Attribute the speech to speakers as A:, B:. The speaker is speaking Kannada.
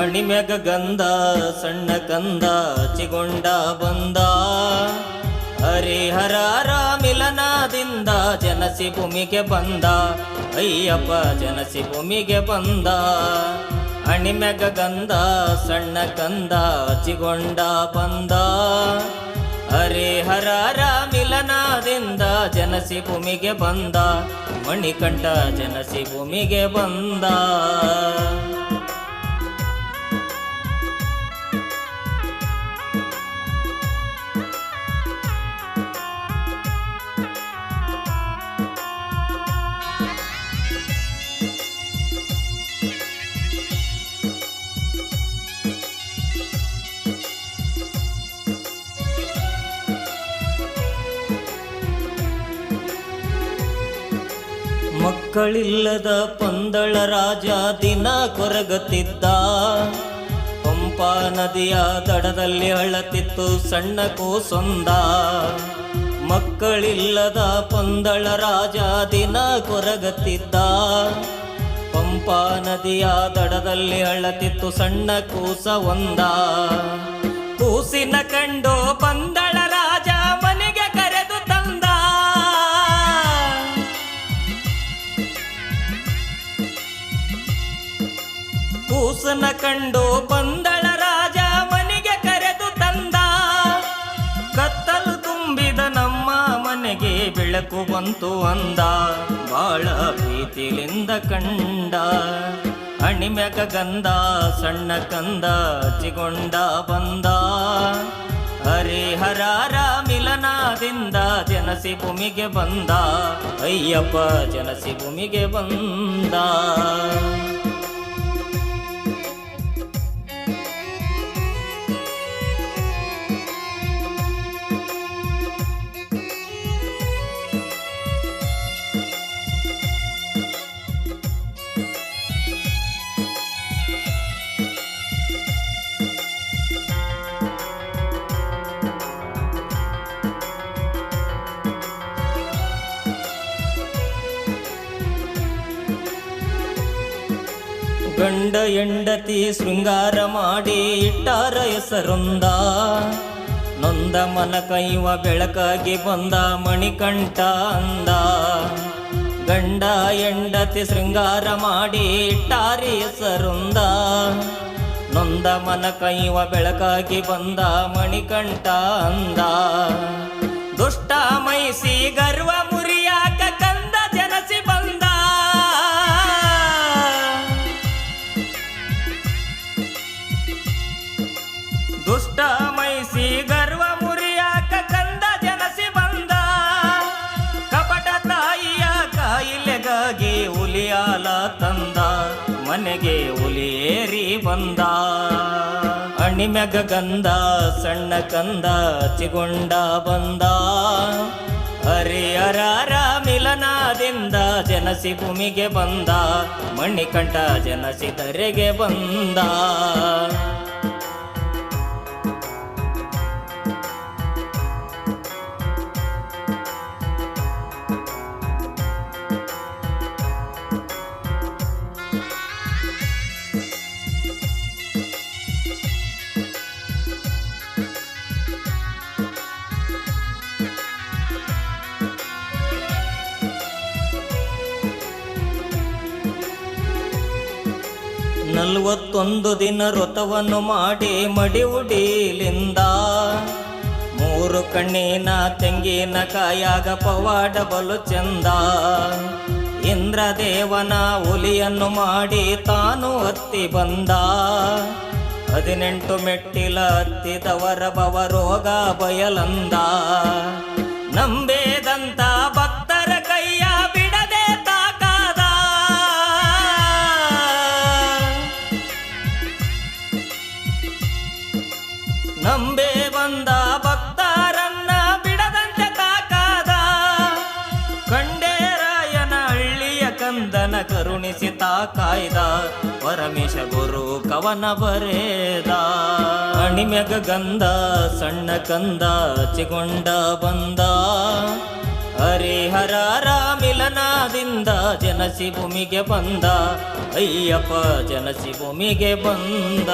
A: ಅಣಿಮೆಗ ಗಂಧ, ಸಣ್ಣ ಕಂದ, ಚಿಗೊಂಡ ಬಂದ. ಹರಿಹರ ರಾಮಿಲನದಿಂದ ಜನಸಿ ಭೂಮಿಗೆ ಬಂದ. ಅಯ್ಯಪ್ಪ ಜನಸಿ ಭೂಮಿಗೆ ಬಂದ. ಅಣಿಮೆಗ ಗಂಧ, ಸಣ್ಣ ಕಂದ, ಚಿಗೊಂಡ ಬಂದ. ಹರಿಹರ ರಾಮಿಲನದಿಂದ ಜನಸಿ ಭೂಮಿಗೆ ಬಂದ. ಮಣಿಕಂಠ ಜನಸಿ ಭೂಮಿಗೆ ಬಂದ. ಮಕ್ಕಳಿಲ್ಲದ ಪಂದಳ ರಾಜ ದಿನ ಕೊರಗತ್ತಿದ್ದ ಪಂಪಾ ನದಿಯ ದಡದಲ್ಲಿ ಅಳತಿತ್ತು ಸಣ್ಣ ಕೋಸೊಂದ. ಮಕ್ಕಳಿಲ್ಲದ ಪಂದಳ ರಾಜ ದಿನ ಕೊರಗುತ್ತಿದ್ದ ಪಂಪಾ ನದಿಯ ದಡದಲ್ಲಿ ಅಳತಿತ್ತು ಸಣ್ಣ ಕೂಸ ಒಂದ ಕೂಸಿನ ಕಂಡು ಪಂದಳ ಕೂಸನ ಕಂಡು ಬಂದಳ ರಾಜ ಮನೆಗೆ ಕರೆದು ತಂದ. ಕತ್ತಲು ತುಂಬಿದ ನಮ್ಮ ಮನೆಗೆ ಬೆಳಕು ಬಂತು ಅಂದ. ಬಾಳ ಪ್ರೀತಿಲಿಂದ ಕಂಡ. ಅಣಿಮೆಗ ಗಂಧ, ಸಣ್ಣ ಕಂದ ಚಿಗೊಂಡ ಬಂದ. ಹರಿಹರಾರ ಮಿಲನದಿಂದ ಜನಸಿ ಭೂಮಿಗೆ ಬಂದ. ಅಯ್ಯಪ್ಪ, ಜನಸಿ ಭೂಮಿಗೆ ಬಂದ. ಗಂಡ ಹೆಂಡತಿ ಶೃಂಗಾರ ಮಾಡಿ ಇಟ್ಟಾರ ಹೆಸರೊಂದ. ನೊಂದ ಮನ ಕೈವ ಬೆಳಕಾಗಿ ಬಂದ ಮಣಿಕಂಠ ಅಂದ. ಗಂಡ ಹೆಂಡತಿ ಶೃಂಗಾರ ಮಾಡಿ ಇಟ್ಟಾರಿ ಹೆಸರೊಂದ. ನೊಂದ ಮನ ಕೈವ ಬೆಳಕಾಗಿ ಬಂದ ಮಣಿಕಂಠ ಅಂದ. ದುಷ್ಟ ಮೈಸಿ ಗರ್ವ ಮನೆಗೆ ಉಲಿಯೇರಿ ಬಂದ. ಅಣಿಮೆಗ ಗಂಧ, ಸಣ್ಣ ಕಂದ, ಚಿಗುಂಡ ಬಂದ. ಹರಿಹರ ಮಿಲನದಿಂದ ಜನಸಿ ಭೂಮಿಗೆ ಬಂದ. ಮಣಿಕಂಠ ಜನಸಿ ಧರೆಗೆ ಬಂದ. ನಲವತ್ತೊಂದು ದಿನ ವ್ರತವನ್ನು ಮಾಡಿ ಮಡಿ ಉಡೀಲಿಂದ. ಮೂರು ಕಣ್ಣಿನ ತೆಂಗಿನ ಕಾಯಾಗ ಪವಾಡ ಬಲು ಚಂದ. ಇಂದ್ರದೇವನ ಹುಲಿಯನ್ನು ಮಾಡಿ ತಾನು ಹತ್ತಿ ಬಂದ. ಹದಿನೆಂಟು ಮೆಟ್ಟಿಲ ಹತ್ತಿದವರ ಬವ ರೋಗ ಬಯಲಂದ. ನಂಬೇದಂತ ನಂಬೆ ಬಂದ ಭಕ್ತರನ್ನ ಬಿಡದಂತೆ ತಾಕಾದ ಕಂಡೇರಾಯನ ಹಳ್ಳಿಯ ಕಂದನ ಕರುಣಿಸಿ ತಾಕಾಯ್ದ ಪರಮೇಶ ಗುರು ಕವನ ಬರೇದ. ಅಣಿಮೆಗ ಗಂದ ಸಣ್ಣ ಕಂದ, ಚಿಗೊಂಡ ಬಂದ. ಹರಿಹರ ರಾಮಿಲನಾದಿಂದ ಜನಸಿ ಭೂಮಿಗೆ ಬಂದ. ಅಯ್ಯಪ್ಪ ಜನಸಿ ಭೂಮಿಗೆ ಬಂದ.